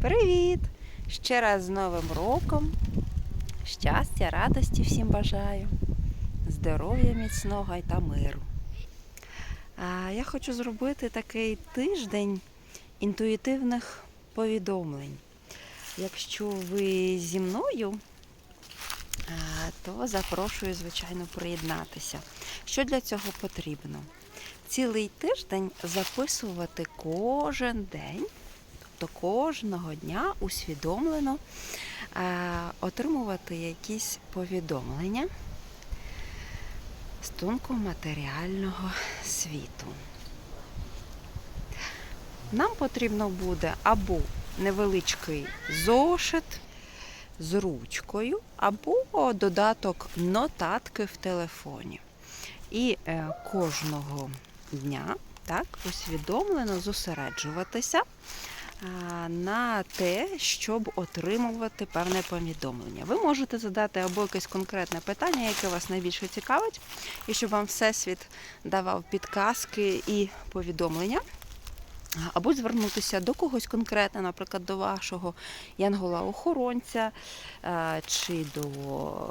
Привіт! Ще раз з Новим роком. Щастя, радості всім бажаю, здоров'я міцного і та миру. А, я хочу зробити такий тиждень інтуїтивних повідомлень. Якщо ви зі мною, то запрошую, звичайно, приєднатися. Що для цього потрібно? Цілий тиждень записувати кожен день тобто кожного дня усвідомлено е, отримувати якісь повідомлення з тонкого матеріального світу. Нам потрібно буде або невеличкий зошит з ручкою, або додаток нотатки в телефоні. І е, кожного дня так усвідомлено зосереджуватися на те, щоб отримувати певне повідомлення. Ви можете задати або якесь конкретне питання, яке вас найбільше цікавить, і щоб вам всесвіт давав підказки і повідомлення. Або звернутися до когось конкретно, наприклад, до вашого янгола-охоронця, чи до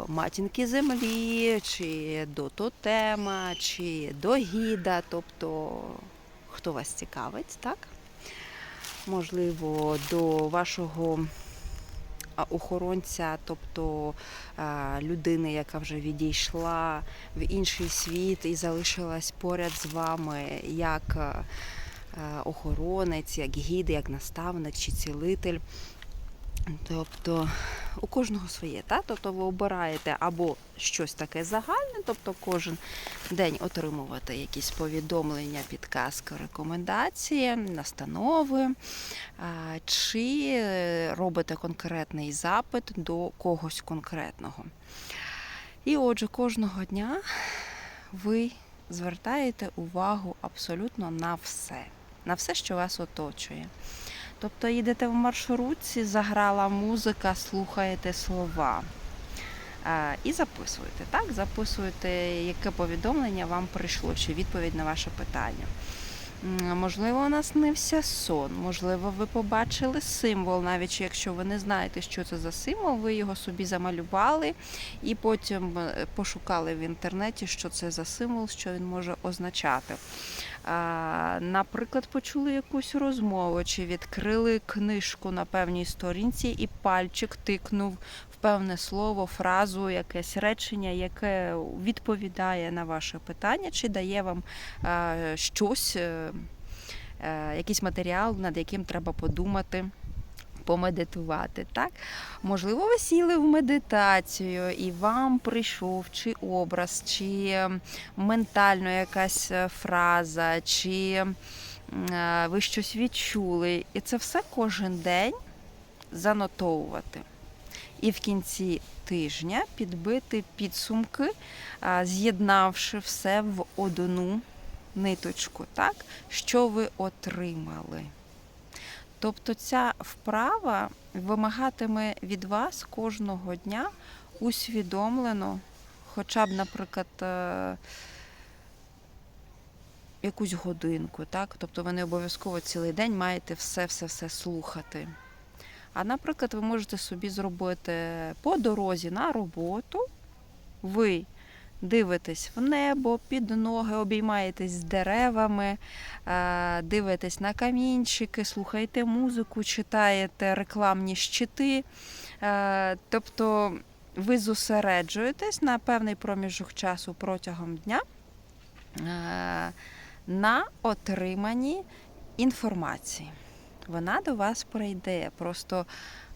матінки землі, чи до тотема, чи до гіда, тобто хто вас цікавить, так? Можливо, до вашого охоронця, тобто людини, яка вже відійшла в інший світ і залишилась поряд з вами, як охоронець, як гід, як наставник чи цілитель. Тобто у кожного своє, та? тобто ви обираєте або щось таке загальне, тобто кожен день отримувати якісь повідомлення, підказки, рекомендації, настанови, чи робите конкретний запит до когось конкретного. І отже, кожного дня ви звертаєте увагу абсолютно на все, на все, що вас оточує. Тобто їдете в маршрутці, заграла музика, слухаєте слова. Е, І записуєте, так? Записуєте, яке повідомлення вам прийшло, чи відповідь на ваше питання. Можливо, у нас снився сон, можливо, ви побачили символ, навіть якщо ви не знаєте, що це за символ, ви його собі замалювали і потім е, пошукали в інтернеті, що це за символ, що він може означати. Наприклад, почули якусь розмову, чи відкрили книжку на певній сторінці, і пальчик тикнув певне слово, фразу, якесь речення, яке відповідає на ваше питання, чи дає вам а, щось, е, е, якийсь матеріал, над яким треба подумати. Помедитувати, так? Можливо, ви сіли в медитацію, і вам прийшов чи образ, чи ментально якась е, фраза, чи е, ви щось відчули. І це все кожен день занотовувати. І в кінці тижня підбити підсумки, з'єднавши все в одну ниточку, так? що ви отримали. Тобто ця вправа вимагатиме від вас кожного дня усвідомлено, хоча б, наприклад, е, якусь годинку, так? Тобто ви не обов'язково цілий день маєте все-все-все слухати. А, наприклад, ви можете собі зробити по дорозі на роботу, ви дивитесь в небо, під ноги, обіймаєтесь з деревами, дивитесь на камінчики, слухаєте музику, читаєте рекламні щити. Тобто ви зосереджуєтесь на певний проміжок часу протягом дня на отриманні інформації. Вона до вас прийде. Просто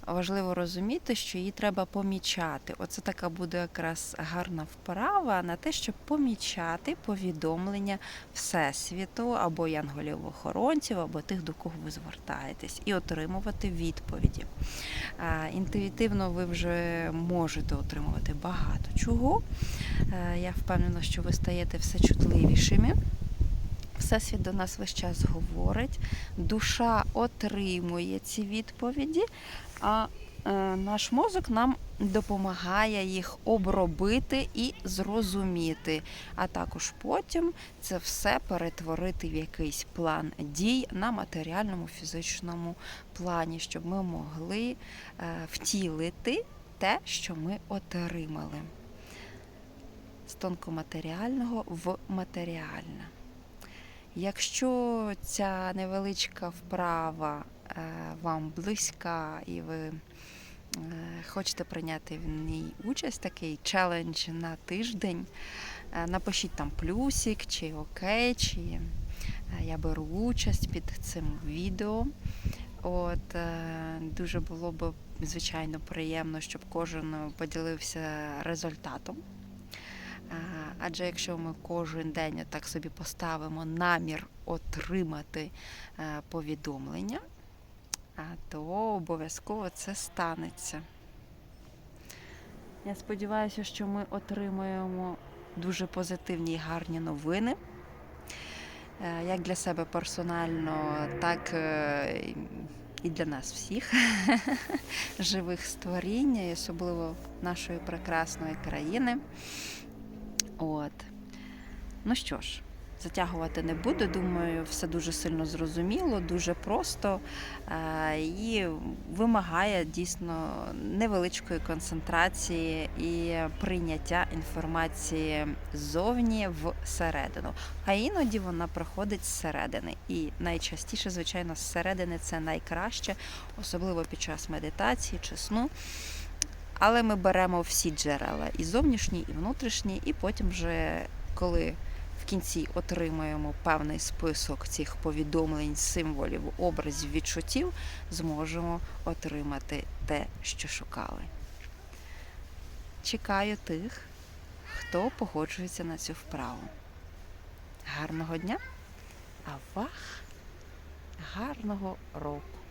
важливо розуміти, що її треба помічати. Оце така буде якраз гарна вправа на те, щоб помічати повідомлення Всесвіту або янголів-охоронців, або тих, до кого ви звертаєтесь, і отримувати відповіді. Інтуїтивно ви вже можете отримувати багато чого. Е, Я впевнена, що ви стаєте все чутливішими. Всесвіт до нас весь час говорить, душа отримує ці відповіді, а е, наш мозок нам допомагає їх обробити і зрозуміти, а також потім це все перетворити в якийсь план дій на матеріальному фізичному плані, щоб ми могли е, втілити те, що ми отримали з тонкоматеріального в матеріальне. Якщо ця невеличка вправа е, вам близька і ви е, хочете прийняти в ній участь, такий челендж на тиждень, е, напишіть там плюсик чи окей, чи я беру участь під цим відео. От дуже було б звичайно приємно, щоб кожен поділився результатом. Адже якщо ми кожен день так собі поставимо намір отримати е, повідомлення, то обов'язково це станеться. Я сподіваюся, що ми отримаємо дуже позитивні і гарні новини. Е, Як для себе персонально, так е, і для нас всіх, живих створінь, і особливо нашої прекрасної країни. От. Ну що ж, затягувати не буду. Думаю, все дуже сильно зрозуміло, дуже просто е, і вимагає дійсно невеличкої концентрації і прийняття інформації ззовні всередину. А іноді вона проходить зсередини. І найчастіше, звичайно, зсередини це найкраще, особливо під час медитації чи сну. Але ми беремо всі джерела і зовнішні, і внутрішні, і потім вже коли в кінці отримаємо певний список цих повідомлень, символів, образів, відчуттів, зможемо отримати те, що шукали. Чекаю тих, хто погоджується на цю вправу. Гарного дня, а вах гарного року!